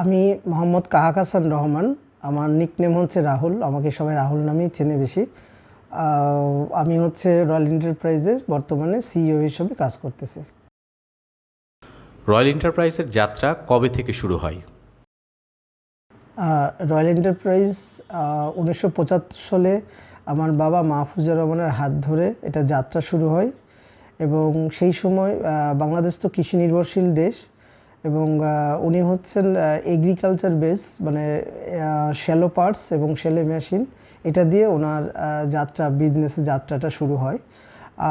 আমি মোহাম্মদ কাহাক হাসান রহমান আমার নিকনেম হচ্ছে রাহুল আমাকে সবাই রাহুল নামেই চেনে বেশি। আমি হচ্ছে রয়্যাল এন্টারপ্রাইজের বর্তমানে সিইও হিসেবে কাজ করতেছি। রয়্যাল এন্টারপ্রাইজের যাত্রা কবে থেকে শুরু হয়? রয়্যাল এন্টারপ্রাইজ উনিশশো পঁচাত্তর সালে আমার বাবা মাহফুজুর রহমানের হাত ধরে এটা যাত্রা শুরু হয়। এবং সেই সময় বাংলাদেশ তো কৃষি নির্ভরশীল দেশ। এবং উনি হচ্ছেন এগ্রিকালচার বেস মানে শ্যালো পার্টস এবং শ্যালে মেশিন এটা দিয়ে ওনার যাত্রা বিজনেসের যাত্রাটা শুরু হয়।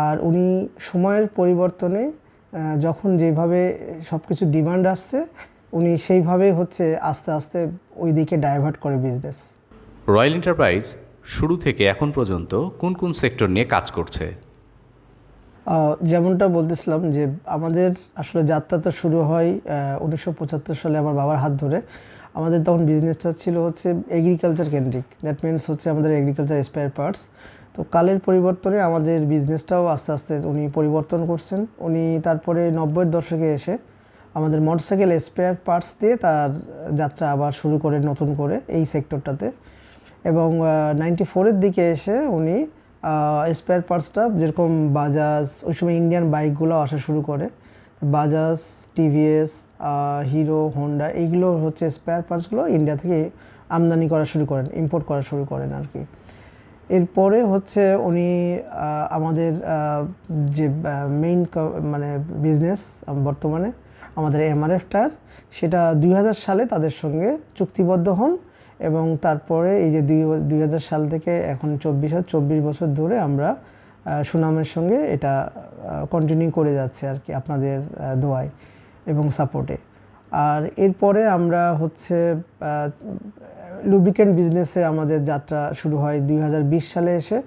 আর উনি সময়ের পরিবর্তনে যখন যেভাবে সব কিছু ডিমান্ড আসছে, উনি সেইভাবে হচ্ছে আস্তে আস্তে ওই দিকে ডাইভার্ট করে বিজনেস রয়্যাল এন্টারপ্রাইজ শুরু থেকে এখন পর্যন্ত কোন কোন সেক্টর নিয়ে কাজ করছে? যেমনটা বলতেছিলাম যে আমাদের আসলে যাত্রা তো শুরু হয় উনিশশো পঁচাত্তর সালে আমার বাবার হাত ধরে। আমাদের তখন বিজনেসটা ছিল হচ্ছে এগ্রিকালচার কেন্দ্রিক। দ্যাট মিনস হচ্ছে আমাদের এগ্রিকালচার স্পেয়ার পার্টস তো কালের পরিবর্তনে আমাদের বিজনেসটাও আস্তে আস্তে উনি পরিবর্তন করছেন। উনি তারপরে নব্বইয়ের দশকে এসে আমাদের মোটরসাইকেল স্পেয়ার পার্টস দিয়ে তার যাত্রা আবার শুরু করে নতুন করে এই সেক্টরটাতে এবং নাইনটি ফোরের দিকে এসে উনি স্পেয়ার পার্টসটা যেরকম বাজাজ ওই সময় ইন্ডিয়ান বাইকগুলো আসা শুরু করে। বাজাজ টিভিএস হিরো হোন্ডা এইগুলো হচ্ছে স্পেয়ার পার্টসগুলো ইন্ডিয়া থেকে আমদানি করা শুরু করেন ইম্পোর্ট করা শুরু করেন আর কি এরপরে হচ্ছে উনি আমাদের যে মেইন মানে বিজনেস বর্তমানে, আমাদের এমআরএফটার সেটা দুই হাজার সালে তাদের সঙ্গে চুক্তিবদ্ধ হন। এবং তারপরে এই যে দুই সাল থেকে এখন চব্বিশ চব্বিশ বছর ধরে আমরা সুনামের সঙ্গে এটা কন্টিনিউ করে যাচ্ছে আর কি আপনাদের দোয়ায় এবং সাপোর্টে আর এরপরে আমরা হচ্ছে লুব্রিকেন্ট বিজনেসে আমাদের যাত্রা শুরু হয় দুই হাজার বিশ সালে এসে।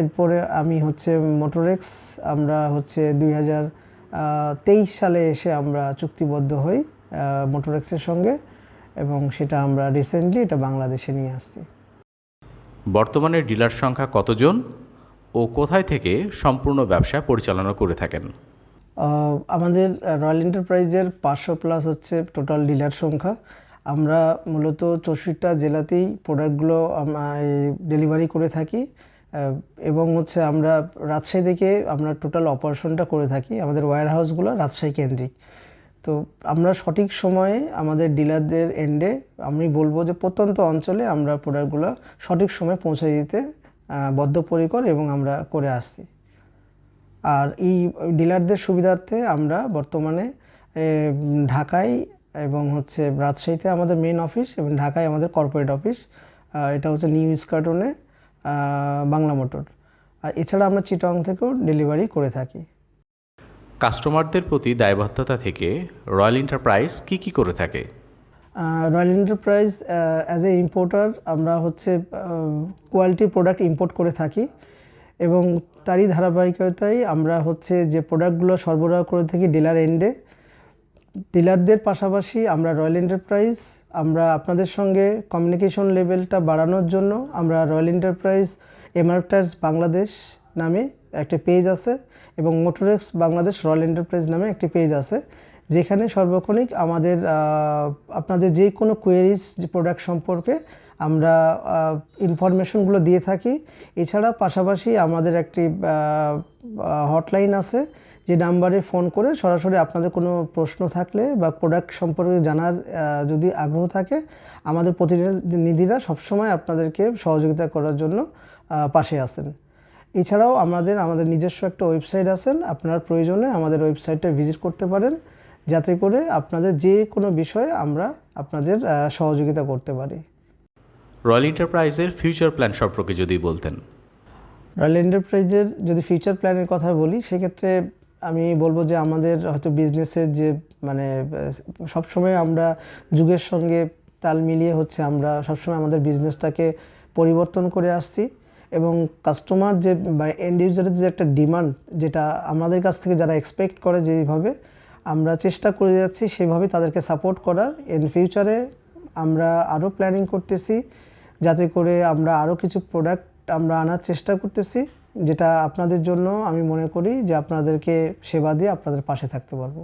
এরপরে আমি হচ্ছে মোটরেক্স আমরা হচ্ছে দুই সালে এসে আমরা চুক্তিবদ্ধ হই মোটরেক্সের সঙ্গে। এবং সেটা আমরা রিসেন্টলি এটা বাংলাদেশে নিয়ে আসছি। বর্তমানে ডিলার সংখ্যা কতজন ও কোথায় থেকে সম্পূর্ণ ব্যবসা পরিচালনা করে থাকেন? আমাদের রয়্যাল এন্টারপ্রাইজের পাঁচশো প্লাস হচ্ছে টোটাল ডিলার সংখ্যা। আমরা মূলত চৌষট্টা জেলাতেই প্রোডাক্টগুলো ডেলিভারি করে থাকি। এবং হচ্ছে আমরা রাজশাহী থেকে আমরা টোটাল অপারেশনটা করে থাকি। আমাদের ওয়্যার হাউসগুলো রাজশাহী কেন্দ্রিক। তো আমরা সঠিক সময়ে আমাদের ডিলারদের এন্ডে আমি বলব যে প্রত্যন্ত অঞ্চলে আমরা প্রোডাক্টগুলো সঠিক সময়ে পৌঁছে দিতে বদ্ধপরিকর এবং আমরা করে আসছি। আর এই ডিলারদের সুবিধার্থে আমরা বর্তমানে ঢাকায় এবং হচ্ছে রাজশাহীতে আমাদের মেন অফিস এবং ঢাকায় আমাদের কর্পোরেট অফিস এটা হচ্ছে নিউ স্কার্টনে বাংলা মোটর। আর এছাড়া আমরা চিটং থেকেও ডেলিভারি করে থাকি। কাস্টমারদের প্রতি দায়বদ্ধতা থেকে রয়্যাল এন্টারপ্রাইজ কি কি করে থাকে? Royal Enterprise as a importer আমরা হচ্ছে কোয়ালিটির প্রোডাক্ট ইম্পোর্ট করে থাকি এবং তারই ধারাবাহিকতায় আমরা হচ্ছে যে প্রোডাক্টগুলো সরবরাহ করে থাকি ডিলার এন্ডে ডিলারদের পাশাপাশি আমরা রয়্যাল এন্টারপ্রাইজ, আমরা আপনাদের সঙ্গে কমিউনিকেশন লেভেলটা বাড়ানোর জন্য আমরা রয়্যাল এন্টারপ্রাইজ এমআরটার্স বাংলাদেশ নামে একটা পেজ আছে এবং মোটরেক্স বাংলাদেশ রয়্যাল এন্টারপ্রাইজ নামে একটি পেজ আছে, যেখানে সর্বক্ষণিক আমাদের আপনাদের যে কোনো কোয়েরিজ প্রোডাক্ট সম্পর্কে আমরা ইনফরমেশনগুলো দিয়ে থাকি। এছাড়া পাশাপাশি আমাদের একটি হটলাইন আছে, যে নাম্বারে ফোন করে সরাসরি আপনাদের কোনো প্রশ্ন থাকলে বা প্রোডাক্ট সম্পর্কে জানার যদি আগ্রহ থাকে, আমাদের প্রতিনিধিরা সবসময় আপনাদেরকে সহযোগিতা করার জন্য পাশে আছেন। এছাড়াও আমাদের আমাদের নিজস্ব একটা ওয়েবসাইট আছেন আপনার প্রয়োজনে আমাদের ওয়েবসাইটটা ভিজিট করতে পারেন যাতে করে আপনাদের যে কোনো বিষয়ে আমরা আপনাদের সহযোগিতা করতে পারি। রয়্যাল এন্টারপ্রাইজের ফিউচার প্ল্যান সম্পর্কে যদি বলতেন। রয়্যাল এন্টারপ্রাইজের যদি ফিউচার প্ল্যানের কথা বলি সেক্ষেত্রে আমি বলব যে আমাদের হয়তো বিজনেসের যে মানে সবসময় আমরা যুগের সঙ্গে তাল মিলিয়ে হচ্ছে আমরা সবসময় আমাদের বিজনেসটাকে পরিবর্তন করে আসছি। এবং কাস্টমার যে, বা এন্ড ইউজারের যে একটা ডিমান্ড যেটা আমাদের কাছ থেকে যারা এক্সপেক্ট করে যেভাবে, আমরা চেষ্টা করে যাচ্ছি সেভাবে তাদেরকে সাপোর্ট করার। ইন ফিউচারে আমরা আরও প্ল্যানিং করতেছি, যাতে করে আমরা আরও কিছু প্রোডাক্ট আমরা আনার চেষ্টা করতেছি, যেটা আপনাদের জন্য আমি মনে করি যে আপনাদেরকে সেবা দিয়ে আপনাদের পাশে থাকতে পারব।